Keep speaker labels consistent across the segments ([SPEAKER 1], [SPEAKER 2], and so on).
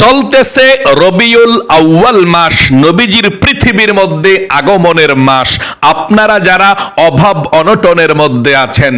[SPEAKER 1] চলতেছে রবিউল আউয়াল মাস, নবীজির পৃথিবীর মধ্যে আগমনের মাস। আপনারা যারা অভাব অনটনের মধ্যে আছেন,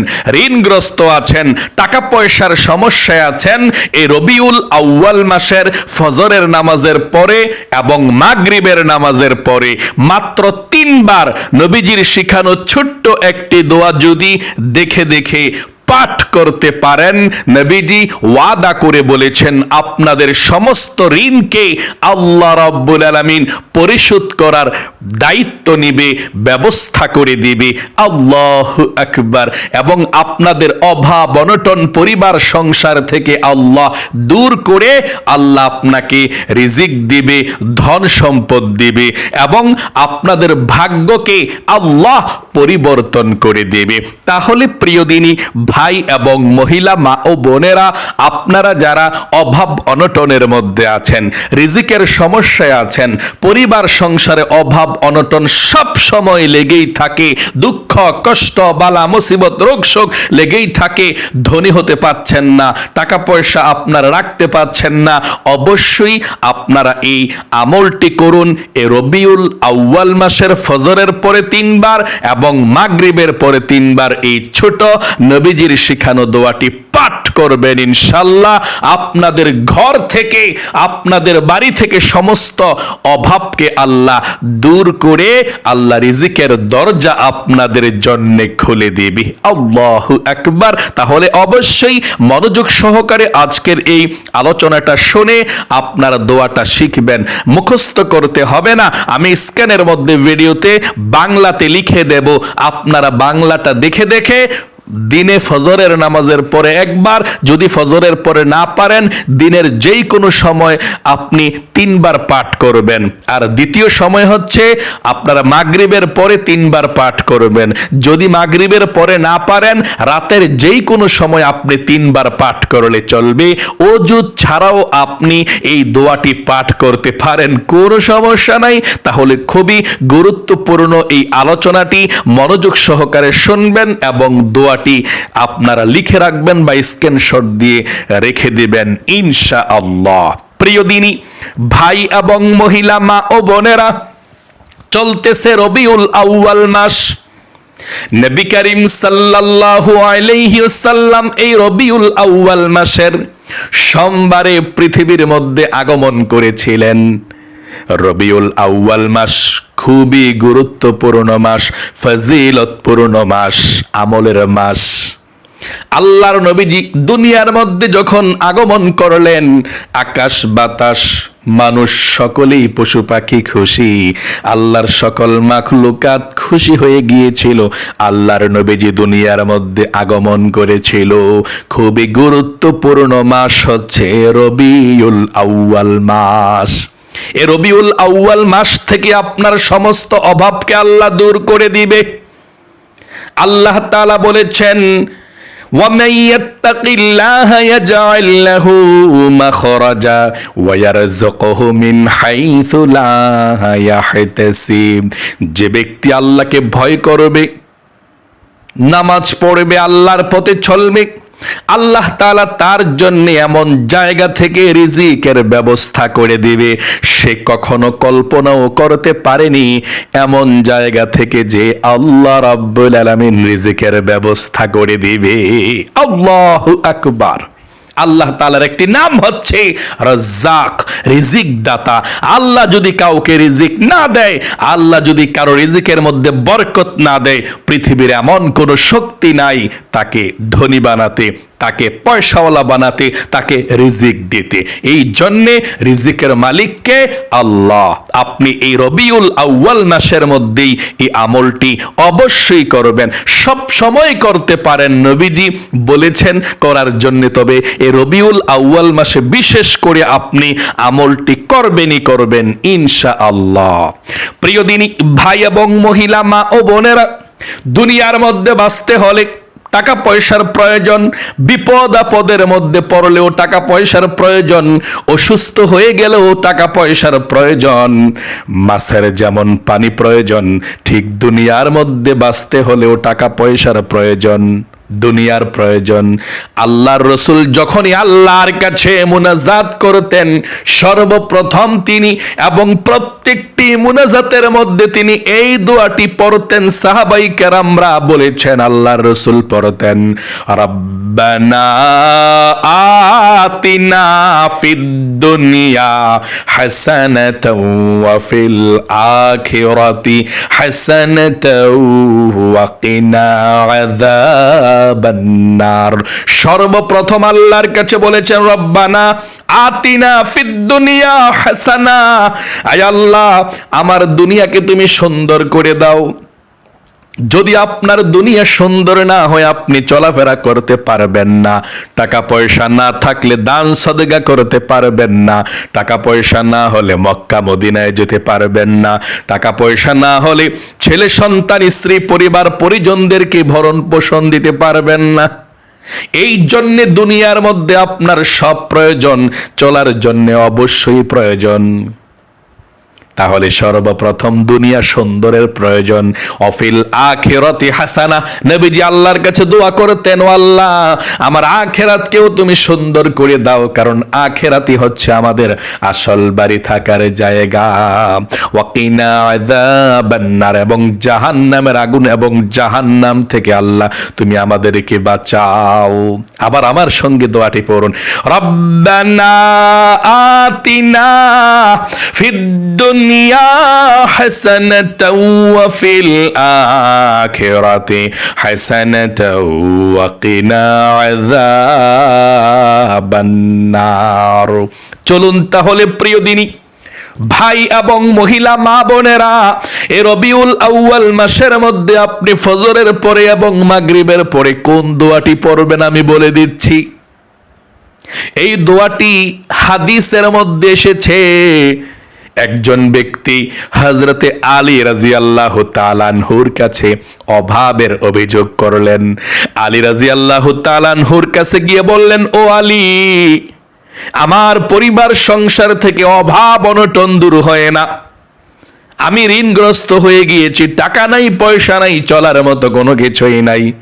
[SPEAKER 1] ঋণগ্রস্ত আছেন, টাকা পয়সার সমস্যায় আছেন, এই রবিউল আউয়াল মাসের ফজরের নামাজের পরে এবং মাগরিবের নামাজের পরে মাত্র তিনবার নবীজির শিখানো ছোট্ট একটি দোয়া যদি দেখে দেখে পাঠ করতে পারেন। নবীজি ওয়াদা করে বলেছেন, আপনাদের সমস্ত ঋণকে আল্লাহ রব্বুল আলামিন পরিশোধ করার দায়িত্ব নিবে, ব্যবস্থা করে দিবে। আল্লাহ আকবার। এবং আপনাদের অভাব, অনটন, পরিবার, সংসার থেকে আল্লাহ দূর করে আল্লাহ আপনাকে রিজিক দিবে, ধন সম্পদ দিবে এবং আপনাদের ভাগ্যকে আল্লাহ পরিবর্তন করে দেবে। তাহলে প্রিয় দিনী, ভাই এবং মহিলা, মা ও বোনেরা, আপনারা যারা অভাব, অনটনের মধ্যে আছেন, রিজিকের সমস্যায় আছেন, পরিবার, সংসারে অভাব অনটন সব সময় লেগেই থাকে দুঃখ কষ্ট, বালা, মুসিবত, রোগ, শোক লেগেই থাকে। ধনী হতে পাচ্ছেন না, টাকা পয়সা আপনারা রাখতে পাচ্ছেন না। অবশ্যই আপনারা এই আমলটি করুন। এ রবিউল আউয়াল মাসের ফজরের পরে তিনবার এবং মাগরিবের পরে তিনবার এই ছোট নবীজির শিখানো দোয়াটি পাঠ করবেন ইনশাল্লাহ আপনাদের ঘর থেকে, আপনাদের বাড়ি থেকে সমস্ত অভাবকে আল্লাহ দূর করে, আল্লাহ রিজিকের দরজা আপনাদের জন্য খুলে দেবে। আল্লাহ একবার তাহলে অবশ্যই মনোযোগ সহকারে আজকের এই আলোচনাটা শুনে আপনার দোয়াটা শিখবেন। মুখস্থ করতে হবে না। আমি স্ক্যানের মধ্যে ভিডিওতে বাংলাতে লিখে দেব। আপনারা বাংলাটা দেখে দেখে দিনে ফজরের নামাজের পরে একবার, যদি ফজরের পরে না পারেন, দিনের যেই কোনো সময় আপনি তিনবার পাঠ করবেন। আর দ্বিতীয় সময় হচ্ছে, আপনারা মাগরিবের পরে তিনবার পাঠ করবেন। যদি মাগরিবের পরে না পারেন, রাতের যেই কোনো সময় আপনি তিনবার পাঠ করলে চলবে। অজুদ ছাড়াও আপনি এই দোয়াটি পাঠ করতে পারেন। কোনো সমস্যা নাই। তাহলে খুবই গুরুত্বপূর্ণ এই আলোচনাটি। মনোযোগ সহকারে শুনবেন এবং দোয়াটি আপনারা লিখে রাখবেন বা স্ক্রিনশট দিয়ে রেখে দিবেন ইনশা আল্লাহ প্রিয় দিনী, ভাই এবং মহিলা, মা ও বোনেরা, চলতেছে রবিউল আউয়াল মাস। নবী করিম সাল্লাল্লাহু আলাইহি ওয়াসাল্লাম এই রবিউল আউয়াল মাসের সোমবারে পৃথিবীর মধ্যে আগমন করেছিলেন। রবিউল আউয়াল মাস খুবই গুরুত্বপূর্ণ মাস, ফজিলতপূর্ণ মাস, আমলের মাস। আল্লাহর নবীজি দুনিয়ার মধ্যে যখন আগমন করলেন, আকাশ, বাতাস, মানুষ সকলেই পশু পাখি খুশি। আল্লাহর সকল মাখলুকাত খুশি হয়ে গিয়েছিল। আল্লাহর নবীজি দুনিয়ার মধ্যে আগমন করেছিল। খুবই গুরুত্বপূর্ণ মাস হচ্ছে রবিউল আউয়াল মাস। এ রবিউল আউয়াল মাস থেকে আপনার সমস্ত অভাবকে আল্লাহ দূর করে দিবে আল্লাহ তাআলা বলেছেন ومن يتق الله يجعل له مخرجا ويرزقه من حيث لا يحتسب যে ব্যক্তি আল্লাহকে ভয় করবে নামাজ পড়বে আল্লাহর পথে চলবে আল্লাহ তালা তার জন্য এমন জায়গা থেকে রিজিকের ব্যবস্থা করে দিবে। সে কখনো কল্পনাও করতে পারেনি এমন জায়গা থেকে যে আল্লাহ রাব্বুল আলমিন রিজিকের ব্যবস্থা করে দিবে। আল্লাহ আকবার। আল্লাহ তালার একটি নাম হচ্ছে রজ্জাক, রিজিক দাতা। আল্লাহ যদি কাউকে রিজিক না দেয়, আল্লাহ যদি কারও রিজিকের মধ্যে বরকত না দেয়, পৃথিবীর এমন কোনো শক্তি নাই তাকে ধনী বানাতে। তাকে পয়সাওয়ালা বানাতে, তাকে রিজিক দিতে। এই জন্যে রিজিকের মালিককে আল্লাহ। আপনি এই রবিউল আউয়াল মাসের মধ্যেই এই আমলটি অবশ্যই করবেন। সব সময় করতে পারেন নবীজি বলেছেন করার জন্য। তবে এই রবিউল আউয়াল মাসে বিশেষ করে আপনি আমলটি করবেনই করবেন ইনশা আল্লাহ প্রিয় দিনী, ভাই এবং মহিলা, মা ও বোনেরা, দুনিয়ার মধ্যে বাঁচতে হলে টাকা পয়সার প্রয়োজন, বিপদ আপদের মধ্যে পড়লেও টাকা পয়সার প্রয়োজন, অসুস্থ হয়ে গেলেও টাকা পয়সার প্রয়োজন। মাছের যেমন পানি প্রয়োজন, ঠিক দুনিয়ার মধ্যে বাঁচতে হলেও টাকা পয়সার প্রয়োজন। দুনিয়ার প্রয়োজন। আল্লাহর রসুল যখনই আল্লাহর কাছে মুনাজাত করতেন, সর্বপ্রথম তিনি এবং প্রত্যেকটি মুনাজাতের মধ্যে তিনি এই দোয়াটি পড়তেন, সাহাবাই কেরামরা বলেছেন, আল্লাহর রসুল পড়তেন, রব্বানা আতিনা ফিদ দুনিয়া হাসানাতাও ওয়া ফিল আখিরাতি হাসানাতাও ওয়া কিনা আযাবান নার সর্বপ্রথম আল্লাহর কাছে বলেছেন, রব্বানা আতিনা ফিদ দুনিয়া হাসানা। আয় আল্লাহ, আমার দুনিয়াকে তুমি সুন্দর করে দাও। যদি আপনার দুনিয়া সুন্দর না হয়, আপনি চলাফেরা করতে পারবেন না। টাকা পয়সা না থাকলে দান সদগা করতে পারবেন না। টাকা পয়সা না হলে মক্কা, মদিনায় যেতে পারবেন না। টাকা পয়সা না হলে ছেলে, সন্তান, স্ত্রী, পরিবার, পরিজনদেরকে ভরণ পোষণ দিতে পারবেন না। এই জন্যে দুনিয়ার মধ্যে আপনার সব প্রয়োজন, চলার জন্য অবশ্যই প্রয়োজন। তাহলে সর্বপ্রথম দুনিয়া সুন্দরের প্রয়োজন। অফিল আখেরাতি হাসানা। নবীজি আল্লাহর কাছে দোয়া করতেন আল্লাহ, আমার আখেরাতকেও তুমি সুন্দর করে দাও, কারণ আখেরাতি হচ্ছে আমাদের আসল বাড়ি থাকার জায়গা। ওয়াকিনা আযাবান্নার এবং জাহান্নামের আগুন এবং জাহান্নাম থেকে, আল্লাহ, তুমি আমাদেরকে বাঁচাও। আবার আমার সঙ্গে দোয়াটি পড়ুন, রব্বানা আতিনা ফিদ দুনিয়া হাসানাতাও ওয়া ফিল আখিরাতি হাসানাতাও ওয়া কিনা চলুন তাহলে প্রিয় দিনী, ভাই এবং মহিলা, মা বোনেরা, এ রবিউল আউয়াল মাসের মধ্যে আপনি ফজরের পরে এবং মাগরিবের পরে কোন দোয়াটি পড়বেন আমি বলে দিচ্ছি। এই দোয়াটি হাদিসের মধ্যে এসেছে একজন ব্যক্তি হজরতে আলী রাজি আল্লাহ তালানহুর কাছে অভাবের অভিযোগ করলেন। আলী রাজি আল্লাহ তালানহুর কাছে গিয়ে বললেন, ও আলী, আমার পরিবার সংসার থেকে অভাব অনটন দূর হয় না। আমি ঋণগ্রস্ত হয়ে গিয়েছি, টাকা নাই, পয়সা নাই, চলার মতো কোনো কিছুই নাই।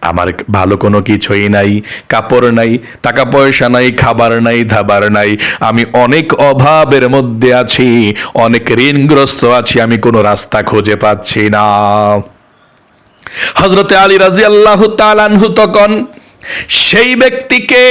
[SPEAKER 1] আমার ভালো কোনো কিছুই নাই, কাপড় নাই, টাকা পয়সা নাই, খাবার নাই ধাবার নাই। আমি অনেক অভাবের মধ্যে আছি, অনেক ঋণগ্রস্ত আছি, আমি কোনো রাস্তা খুঁজে পাচ্ছি না। হজরতে আলী রাজি আল্লাহ তালানহু তখন সেই ব্যক্তিকে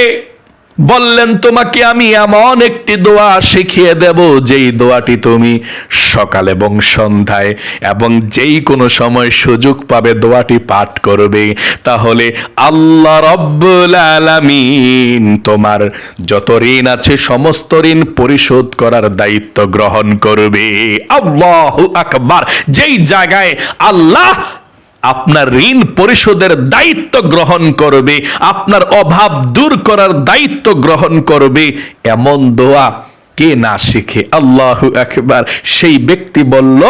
[SPEAKER 1] বললেন, তোমাকে আমি এমন একটি দোয়া শিখিয়ে দেব, যেই দোয়াটি তুমি সকাল এবং সন্ধ্যায় এবং যেই কোনো সময় সুযোগ পাবে দোয়াটি পাঠ করবে। তাহলে আল্লাহ রব্বুল আলামিন তোমার যত ঋণ আছে, সমস্ত ঋণ পরিশোধ করার দায়িত্ব গ্রহণ করবে। আল্লাহ আকবার! যেই জায়গায় আল্লাহ আপনার ঋণ পরিশোধের দায়িত্ব গ্রহণ করবে, আপনার অভাব দূর করার দায়িত্ব গ্রহণ করবে। এমন দোয়া কে না শিখে? আল্লাহ একবার সেই ব্যক্তি বলল,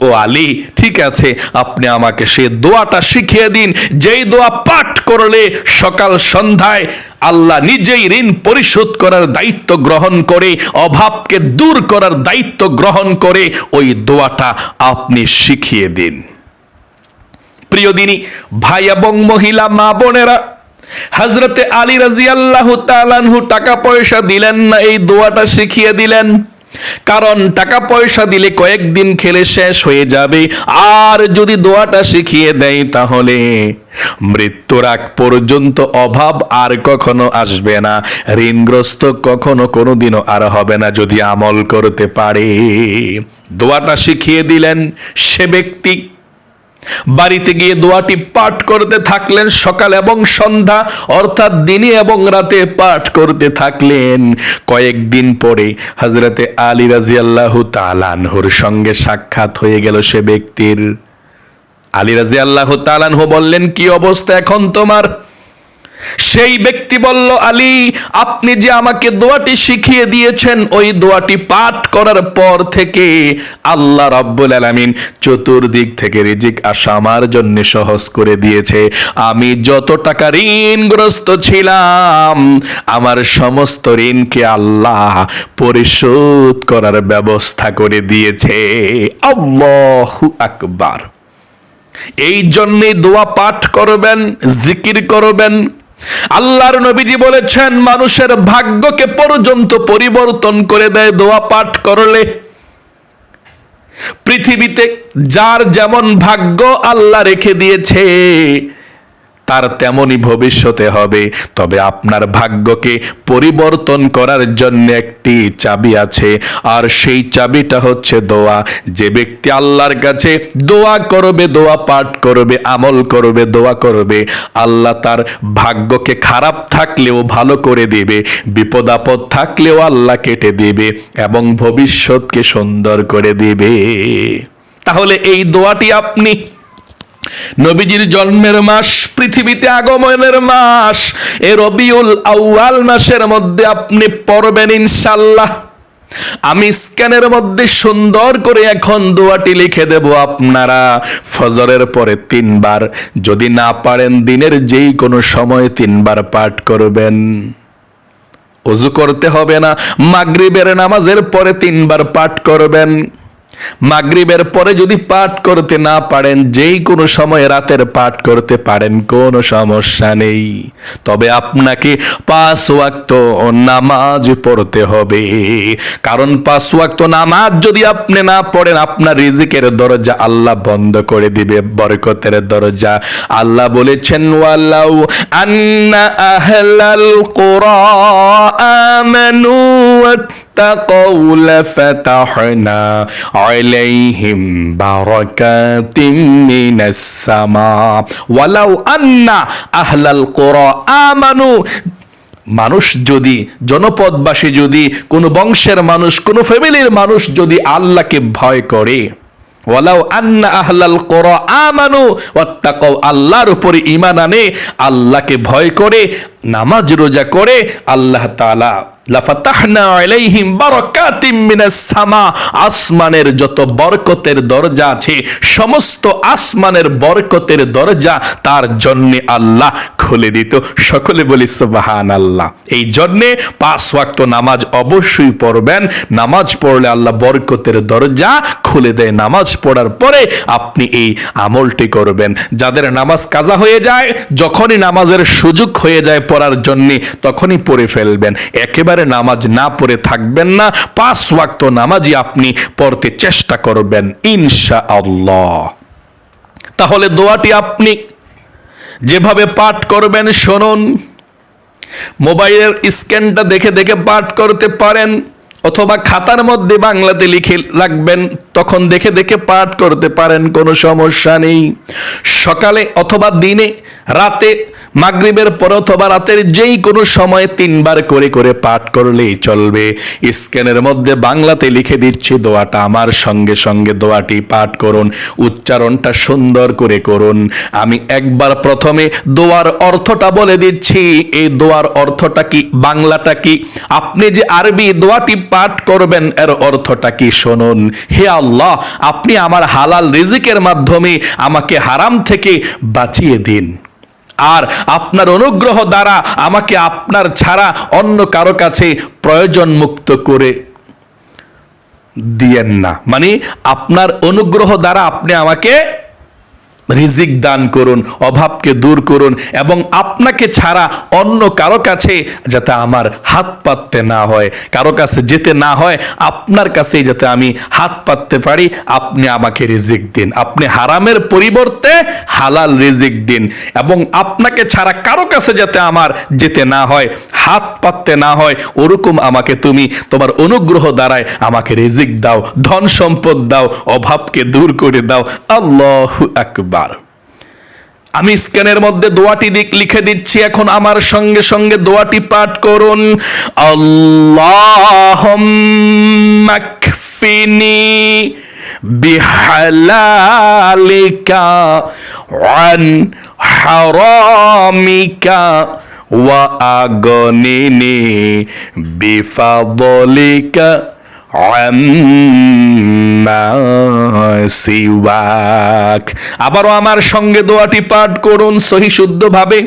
[SPEAKER 1] ও আলী, ঠিক আছে, আপনি আমাকে সে দোয়াটা শিখিয়ে দিন। যেই দোয়া পাঠ করলে সকাল সন্ধ্যায় আল্লাহ নিজেই ঋণ পরিশোধ করার দায়িত্ব গ্রহণ করে, অভাবকে দূর করার দায়িত্ব গ্রহণ করে, ওই দোয়াটা আপনি শিখিয়ে দিন। প্রিয় দিনী, ভাই এবং মহিলা, মা বোনেরা হজরতে আলী রাজি আল্লাহ তালানহু টাকা পয়সা দিলেন না, এই দোয়াটা শিখিয়ে দিলেন। কারণ টাকা পয়সা দিলে কয়েকদিন খেলে শেষ হয়ে যাবে। আর যদি দোয়াটা শিখিয়ে দেয় তাহলে মৃত্যুর আগ পর্যন্ত অভাব আর কখনো আসবে না। ঋণগ্রস্ত কখনো কোনোদিনও আর হবে না যদি আমল করতে পারে। দোয়াটা শিখিয়ে দিলেন সে ব্যক্তি বাড়িতে গিয়ে দোয়াটি পাঠ করতে থাকলেন সকাল এবং সন্ধ্যা, অর্থাৎ দিনে এবং রাতে পাঠ করতে থাকলেন। কয়েকদিন পরে হজরতে আলী রাজি আল্লাহ তালানহুর সঙ্গে সাক্ষাৎ হয়ে গেল সে ব্যক্তির। আলী রাজি আল্লাহ তালানহু বললেন, কি অবস্থা এখন তোমার? সেই ব্যক্তি বলল, আলী, আপনি যে আমাকে দোয়াটি শিখিয়ে দিয়েছেন, ওই দোয়াটি পাঠ করার পর থেকে আল্লাহ রব্বুল আলামিন চতুর্দিক থেকে রিজিক আসা আমার জন্য সহজ করে দিয়েছে। আমি যত টাকা ঋণগ্রস্ত ছিলাম, আমার সমস্ত ঋণকে আল্লাহ পরিশোধ করার ব্যবস্থা করে দিয়েছে। আল্লাহু আকবার। এই জন্যে দোয়া পাঠ করবেন, জিকির করবেন আল্লাহর নবীজি বলেছেন, মানুষের ভাগ্যকে পর্যন্ত পরিবর্তন করে দেয়, দোয়া পাঠ করলে। পৃথিবীতে যার যেমন ভাগ্য আল্লাহ রেখে দিয়েছে তার তেমনই ভবিষ্যতে হবে। তবে আপনার ভাগ্যকে পরিবর্তন করার জন্য একটি চাবি আছে। আর সেই চাবিটা হচ্ছে দোয়া। যে ব্যক্তি আল্লাহর কাছে দোয়া করবে, দোয়া পাঠ করবে, আমল করবে, দোয়া করবে, আল্লাহ তার ভাগ্যকে খারাপ থাকলেও ভালো করে দেবে বিপদ আপদ থাকলেও আল্লাহ কেটে দেবে এবং ভবিষ্যৎকে সুন্দর করে দেবে। তাহলে এই দোয়াটি আপনি নবীজির জন্মের মাস পৃথিবীতে আগমনের মাস, এ রবিউল আউয়াল মাসের মধ্যে আপনি পড়বেন ইনশাল্লাহ আমি স্ক্যানের মধ্যে সুন্দর করে এখন দোয়াটি লিখে দেব আপনারা, ফজরের পরে তিনবার, যদি না পারেন দিনের যেই কোনো সময় তিনবার পাঠ করবেন। অজু করতে হবে না, মাগরিবের নামাজের পরে তিনবার পাঠ করবেন। মাগরিবের পরে যদি পাঠ করতে না পারেন, যেই কোনো সময় রাতের পাঠ করতে পারেন, কোনো সমস্যা নেই। তবে আপনাকে পাঁচ ওয়াক্ত নামাজ পড়তে হবে। কারণ পাঁচ ওয়াক্ত নামাজ যদি আপনি না পড়েন, আপনার রিজিকের দরজা আল্লাহ বন্ধ করে দিবে, বরকতের দরজা। আল্লাহ বলেছেন, ওয়ালাউ আন্না আহলাল কুরা আমানু اتقوا لفتحنا عليهم بركات من السماء ولو أن أهل القرى آمنوا মানুষ যদি জনপদবাসী যদি কোনো বংশের মানুষ কোনো ফ্যামিলির মানুষ যদি আল্লাহকে ভয় করে ওয়ালাউ আন্না আহলাল কোরা আমানু ওয়াত্তাকাও আল্লাহর উপরে ঈমান আনে আল্লাহকে ভয় করে নামাজ রোজা করে আল্লাহ তাআলা আসমানের যত বরকতের দরজা আছে সমস্ত আসমানের বরকতের দরজা তার জন্য আল্লাহ খুলে দিত। সকলে বলি সুবাহান আল্লাহ এই জন্যে পাঁচ ওয়াক্ত নামাজ অবশ্যই পড়বেন। নামাজ পড়লে আল্লাহ বরকতের দরজা খুলে দেয়। নামাজ পড়ার পরে আপনি এই আমলটি করবেন। যাদের নামাজ কাজা হয়ে যায়, যখনই নামাজের সুযোগ হয়ে যায় পড়ার জন্য, তখনই পড়ে ফেলবেন। একেবারে নামাজ না পড়ে থাকবেন না। পাঁচ ওয়াক্ত নামাজই আপনি পড়তে চেষ্টা করবেন ইনশা আল্লাহ তাহলে দোয়াটি আপনি যেভাবে পাঠ করবেন শুনুন। মোবাইলের স্ক্যানটা দেখে দেখে পাঠ করতে পারেন। অথবা খাতার মধ্যে বাংলাতে লিখে রাখবেন, তখন দেখে দেখে পাঠ করতে পারেন, কোনো সমস্যা নেই। সকালে অথবা দিনে, রাতে, মাগরিবের পর অথবা রাতের যেই কোনো সময় তিনবার করে করে পাঠ করলেই চলবে। স্ক্যানের মধ্যে বাংলাতে লিখে দিচ্ছি দোয়াটা আমার সঙ্গে সঙ্গে দোয়াটি পাঠ করুন, উচ্চারণটা সুন্দর করে করুন। আমি একবার প্রথমে দোয়ার অর্থটা বলে দিচ্ছি, এই দোয়ার অর্থটা কি, বাংলাটা কি? আপনি যে আরবি দোয়াটি পাঠ করবেন, এর অর্থটা কি শুনুন? হে আল্লাহ, আপনি আমার হালাল রিজিকের মাধ্যমে আমাকে হারাম থেকে বাঁচিয়ে দিন। আর আপনার অনুগ্রহ দ্বারা আমাকে আপনার ছাড়া অন্য কারও কাছে প্রয়োজন মুক্ত করে দিয়েন না। মানে আপনার অনুগ্রহ দ্বারা আপনি আমাকে রিজিক দান করুন, অভাবকে দূর করুন এবং আপনাকে ছাড়া অন্য কারও কাছে যাতে আমার হাত পাততে না হয়। কারও কাছে যেতে না হয়, আপনার কাছেই যাতে আমি হাত পাততে পারি, আপনি আমাকে রিজিক দিন। আপনি হারামের পরিবর্তে হালাল রিজিক দিন এবং আপনাকে ছাড়া কারও কাছে যাতে আমার যেতে না হয়, হাত পাততে না হয়, ওরকম আমাকে তুমি তোমার অনুগ্রহ দ্বারায় আমাকে রিজিক দাও, ধন সম্পদ দাও, অভাবকে দূর করে দাও। আল্লাহ আকবার। বার আমি স্ক্যানের মধ্যে দোয়াটি দিক লিখে দিচ্ছি, এখন আমার সঙ্গে সঙ্গে দোয়াটি পাঠ করুন। আল্লাহমাকফিনি বিহালালিকা ওয়ান হারামিকা ওয়া আগনিনি বিফাদলিকা। আবারও আমার সঙ্গে দোয়াটি পাঠ করুন সহি শুদ্ধ ভাবে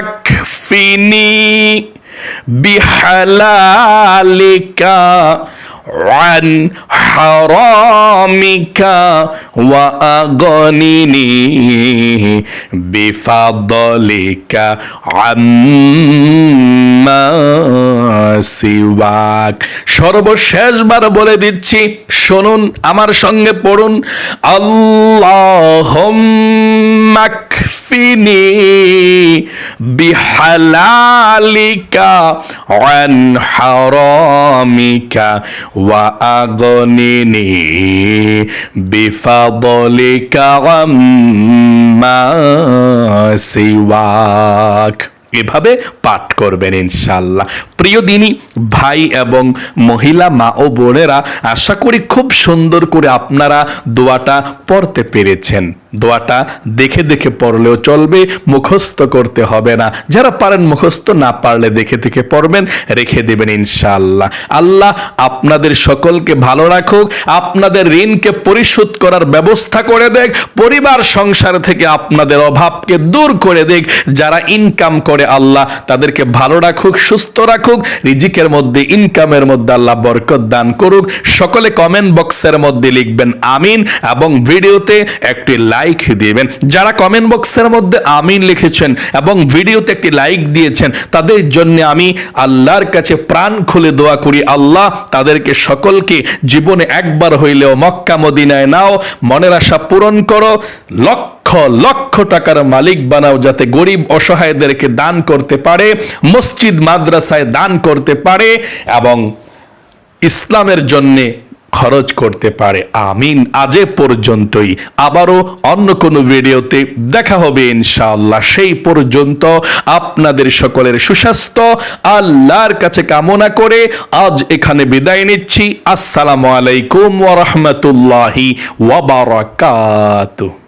[SPEAKER 1] আল্লাহুম্মাকফিনি বিহালালিকা عن حرامك وأغنني بفضلك عما সিওয়াক সর্বশেষবার বলে দিচ্ছি শুনুন আমার সঙ্গে পড়ুন আল্লাহ মাকফিনি বিহালালিকা عن حرامك وأغنني بفضلك عما سواك. এভাবে পাঠ করবেন ইনশাল্লাহ প্রিয় দিনী, ভাই এবং মহিলা, মা ও বোনেরা, আশা করি খুব সুন্দর করে আপনারা দোয়াটা পড়তে পেরেছেন। দোয়াটা দেখে দেখে পড়লেও চলবে, মুখস্থ করতে হবে না। যারা পারেন মুখস্থ, না পারলে দেখে দেখে পড়বেন, রেখে দেবেন ইনশাআল্লাহ। আল্লাহ আপনাদের সকলকে ভালো রাখুক, আপনাদের ঋণকে পরিশোধ করার ব্যবস্থা করে দেখ, পরিবার সংসার থেকে আপনাদের অভাবকে দূর করে দেখ, যারা ইনকাম করে আল্লাহ তাদেরকে ভালো রাখুক, সুস্থ রাখুক, রিজিকের মধ্যে ইনকামের মধ্যে আল্লাহ বরকত দান করুক। সকলে কমেন্ট বক্সের মধ্যে লিখবেন আমিন এবং ভিডিওতে একটি লাইক দিবেন। যারা কমেন্ট বক্সের মধ্যে আমিন লিখেছেন এবং ভিডিওতে একটি লাইক দিয়েছেন, তাদের জন্য আমি আল্লাহর কাছে প্রাণ খুলে দোয়া করি। আল্লাহ তাদেরকে সকলকে জীবনে একবার হইলেও মক্কা মদিনায় নাও, মনের আশা পূরণ করো। লক্ষ লক্ষ লক্ষ টাকার মালিক বানাও যাতে গরিব অসহায়দেরকে দান করতে পারে, মসজিদ, মাদ্রাসায় দান করতে পারে এবং ইসলামের জন্যে খরচ করতে পারে। আমিন। আজে পর্যন্তই। আবারও অন্য কোনো ভিডিওতে দেখা হবে ইনশাআল্লাহ। সেই পর্যন্ত আপনাদের সকলের সুস্বাস্থ্য, আল্লাহর কাছে কামনা করে আজ এখানে বিদায় নিচ্ছি। আসসালামু আলাইকুম ওয়া রাহমাতুল্লাহি ওয়া বারাকাতুহু।